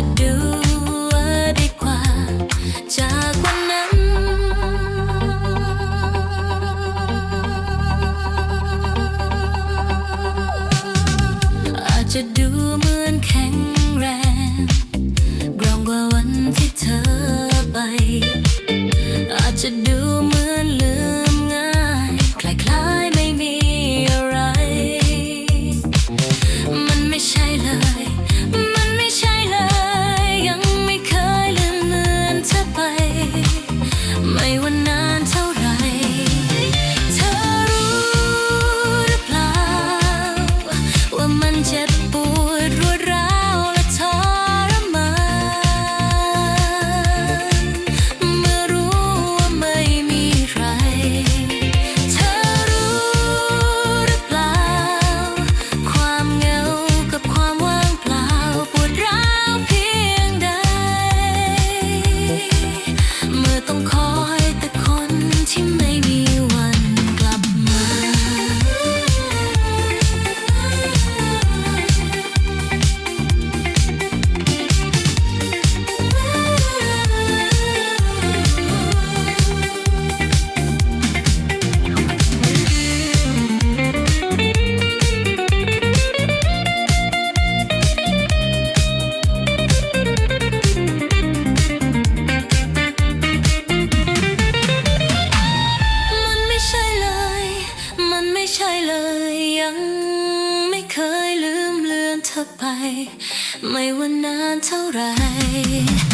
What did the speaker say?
จะดูว่ดีกว่า จากวันนั้น อาจจะดูเหมือนแข็งแรงกรองกวันที่เธอไป อาจจะดู ใช่เลย ยังไม่เคยลืมเลือนเธอไป ไม่ว่านานเท่าไหร่